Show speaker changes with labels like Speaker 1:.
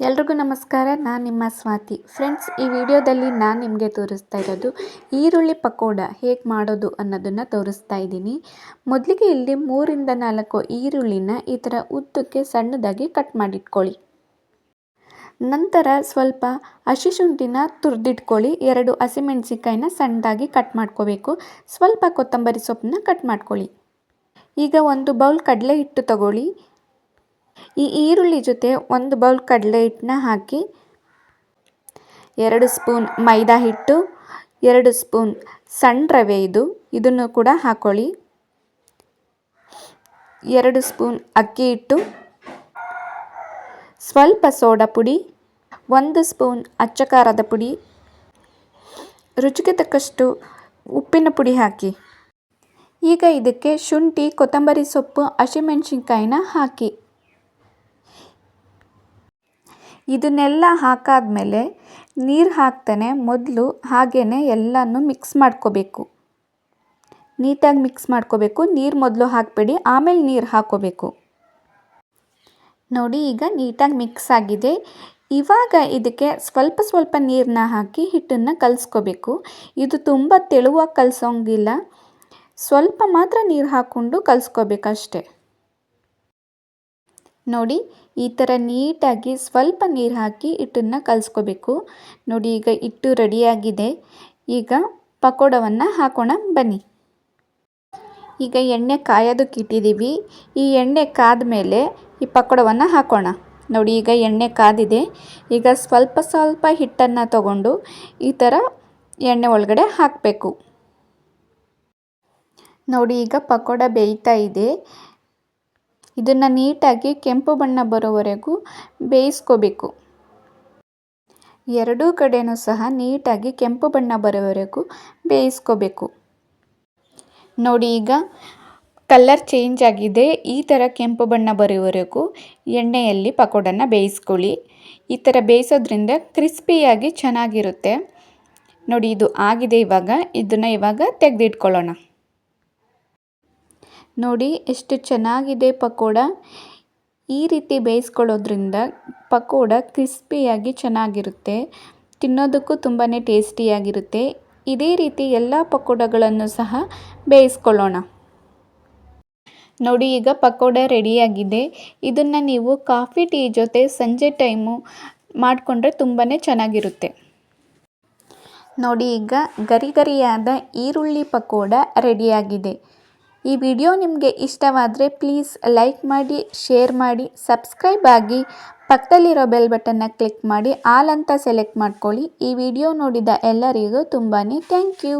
Speaker 1: ಎಲ್ರಿಗೂ ನಮಸ್ಕಾರ, ನಾನು ನಿಮ್ಮ ಸ್ವಾತಿ. ಫ್ರೆಂಡ್ಸ್ ಈ ವಿಡಿಯೋದಲ್ಲಿ ನಾನು ನಿಮಗೆ ತೋರಿಸ್ತಾ ಇರೋದು ಈರುಳ್ಳಿ ಪಕೋಡ ಹೇಗೆ ಮಾಡೋದು ಅನ್ನೋದನ್ನು ತೋರಿಸ್ತಾ ಇದ್ದೀನಿ. ಮೊದಲಿಗೆ ಇಲ್ಲಿ ಮೂರಿಂದ ನಾಲ್ಕು ಈರುಳ್ಳಿನ ಈ ಥರ ಉದ್ದಕ್ಕೆ ಸಣ್ಣದಾಗಿ ಕಟ್ ಮಾಡಿಟ್ಕೊಳ್ಳಿ. ನಂತರ ಸ್ವಲ್ಪ ಹಸಿ ಶುಂಠಿನ ತುರಿದಿಟ್ಕೊಳ್ಳಿ. ಎರಡು ಹಸಿಮೆಣಸಿನ್ಕಾಯಿನ ಸಣ್ಣದಾಗಿ ಕಟ್ ಮಾಡ್ಕೋಬೇಕು. ಸ್ವಲ್ಪ ಕೊತ್ತಂಬರಿ ಸೊಪ್ಪನ್ನ ಕಟ್ ಮಾಡ್ಕೊಳ್ಳಿ. ಈಗ ಒಂದು ಬೌಲ್ ಕಡಲೆ ಹಿಟ್ಟು ತಗೊಳ್ಳಿ. ಈ ಈರುಳ್ಳಿ ಜೊತೆ ಒಂದು ಬೌಲ್ ಕಡಲೆ ಹಿಟ್ಟನ್ನ ಹಾಕಿ, ಎರಡು ಸ್ಪೂನ್ ಮೈದಾ ಹಿಟ್ಟು, ಎರಡು ಸ್ಪೂನ್ ಸಣ್ಣ ರವೆ ಇದು, ಇದನ್ನು ಕೂಡ ಹಾಕೊಳ್ಳಿ. ಎರಡು ಸ್ಪೂನ್ ಅಕ್ಕಿ ಹಿಟ್ಟು, ಸ್ವಲ್ಪ ಸೋಡಾ ಪುಡಿ, ಒಂದು ಸ್ಪೂನ್ ಅಚ್ಚ ಖಾರದ ಪುಡಿ, ರುಚಿಗೆ ತಕ್ಕಷ್ಟು ಉಪ್ಪಿನ ಪುಡಿ ಹಾಕಿ. ಈಗ ಇದಕ್ಕೆ ಶುಂಠಿ, ಕೊತ್ತಂಬರಿ ಸೊಪ್ಪು, ಹಸಿಮೆಣಸಿನ್ಕಾಯಿನ ಹಾಕಿ. ಇದನ್ನೆಲ್ಲ ಹಾಕಾದಮೇಲೆ ನೀರು ಹಾಕ್ತಾನೆ ಮೊದಲು ಹಾಗೆಯೇ ಎಲ್ಲನೂ ಮಿಕ್ಸ್ ಮಾಡ್ಕೋಬೇಕು. ನೀಟಾಗಿ ಮಿಕ್ಸ್ ಮಾಡ್ಕೋಬೇಕು. ನೀರು ಮೊದಲು ಹಾಕಬೇಡಿ, ಆಮೇಲೆ ನೀರು ಹಾಕೋಬೇಕು. ನೋಡಿ ಈಗ ನೀಟಾಗಿ ಮಿಕ್ಸ್ ಆಗಿದೆ. ಇವಾಗ ಇದಕ್ಕೆ ಸ್ವಲ್ಪ ಸ್ವಲ್ಪ ನೀರನ್ನ ಹಾಕಿ ಹಿಟ್ಟನ್ನು ಕಲಿಸ್ಕೋಬೇಕು. ಇದು ತುಂಬ ತೆಳುವಾಗಿ ಕಲಸೋಂಗಿಲ್ಲ. ಸ್ವಲ್ಪ ಮಾತ್ರ ನೀರು ಹಾಕ್ಕೊಂಡು ಕಲಿಸ್ಕೋಬೇಕಷ್ಟೆ. ನೋಡಿ, ಈ ಥರ ನೀಟಾಗಿ ಸ್ವಲ್ಪ ನೀರು ಹಾಕಿ ಹಿಟ್ಟನ್ನು ಕಲಿಸ್ಕೋಬೇಕು. ನೋಡಿ, ಈಗ ಹಿಟ್ಟು ರೆಡಿಯಾಗಿದೆ ಈಗ ಪಕೋಡವನ್ನು ಹಾಕೋಣ, ಬನ್ನಿ. ಈಗ ಎಣ್ಣೆ ಕಾಯೋದಕ್ಕೆ ಇಟ್ಟಿದ್ದೀವಿ ಈ ಎಣ್ಣೆ ಕಾದ ಮೇಲೆ ಈ ಪಕೋಡವನ್ನು ಹಾಕೋಣ. ನೋಡಿ, ಈಗ ಎಣ್ಣೆ ಕಾದಿದೆ. ಈಗ ಸ್ವಲ್ಪ ಸ್ವಲ್ಪ ಹಿಟ್ಟನ್ನು ತಗೊಂಡು ಈ ಥರ ಎಣ್ಣೆ ಒಳಗಡೆ ಹಾಕಬೇಕು. ನೋಡಿ, ಈಗ ಪಕೋಡ ಬೇಯ್ತಾ ಇದೆ. ಇದನ್ನು ನೀಟಾಗಿ ಕೆಂಪು ಬಣ್ಣ ಬರೋವರೆಗೂ ಬೇಯಿಸ್ಕೋಬೇಕು. ಎರಡೂ ಕಡೆಯೂ ಸಹ ನೀಟಾಗಿ ಕೆಂಪು ಬಣ್ಣ ಬರೋವರೆಗೂ ಬೇಯಿಸ್ಕೋಬೇಕು. ನೋಡಿ ಈಗ ಕಲ್ಲರ್ ಚೇಂಜ್ ಆಗಿದೆ. ಈ ಥರ ಕೆಂಪು ಬಣ್ಣ ಬರೋವರೆಗೂ ಎಣ್ಣೆಯಲ್ಲಿ ಪಕೋಡನ ಬೇಯಿಸ್ಕೊಳ್ಳಿ. ಈ ಥರ ಬೇಯಿಸೋದ್ರಿಂದ ಕ್ರಿಸ್ಪಿಯಾಗಿ ಚೆನ್ನಾಗಿರುತ್ತೆ. ನೋಡಿ ಇದು ಆಗಿದೆ ಇವಾಗ. ಇದನ್ನು ಇವಾಗ ತೆಗೆದಿಟ್ಕೊಳ್ಳೋಣ. ನೋಡಿ ಎಷ್ಟು ಚೆನ್ನಾಗಿದೆ ಪಕೋಡ. ಈ ರೀತಿ ಬೇಯಿಸ್ಕೊಳ್ಳೋದ್ರಿಂದ ಪಕೋಡ ಕ್ರಿಸ್ಪಿಯಾಗಿ ಚೆನ್ನಾಗಿರುತ್ತೆ. ತಿನ್ನೋದಕ್ಕೂ ತುಂಬಾ ಟೇಸ್ಟಿಯಾಗಿರುತ್ತೆ. ಇದೇ ರೀತಿ ಎಲ್ಲ ಪಕೋಡಗಳನ್ನು ಸಹ ಬೇಯಿಸ್ಕೊಳ್ಳೋಣ. ನೋಡಿ ಈಗ ಪಕೋಡ ರೆಡಿಯಾಗಿದೆ. ಇದನ್ನು ನೀವು ಕಾಫಿ, ಟೀ ಜೊತೆ ಸಂಜೆ ಟೈಮು ಮಾಡಿಕೊಂಡ್ರೆ ತುಂಬಾ ಚೆನ್ನಾಗಿರುತ್ತೆ. ನೋಡಿ ಈಗ ಗರಿ ಗರಿಯಾದ ಈರುಳ್ಳಿ ಪಕೋಡ ರೆಡಿಯಾಗಿದೆ. ಈ ವಿಡಿಯೋ ನಿಮಗೆ ಇಷ್ಟವಾದರೆ ಪ್ಲೀಸ್ ಲೈಕ್ ಮಾಡಿ ಶೇರ್ ಮಾಡಿ ಸಬ್ಸ್ಕ್ರೈಬ್ ಆಗಿ ಪಕ್ಕದಲ್ಲಿರೋ ಬೆಲ್ ಬಟನ್ನ ಕ್ಲಿಕ್ ಮಾಡಿ, ಆಲ್ ಅಂತ ಸೆಲೆಕ್ಟ್ ಮಾಡ್ಕೊಳ್ಳಿ. ಈ ವಿಡಿಯೋ ನೋಡಿದ ಎಲ್ಲರಿಗೂ ತುಂಬಾ ಥ್ಯಾಂಕ್ ಯು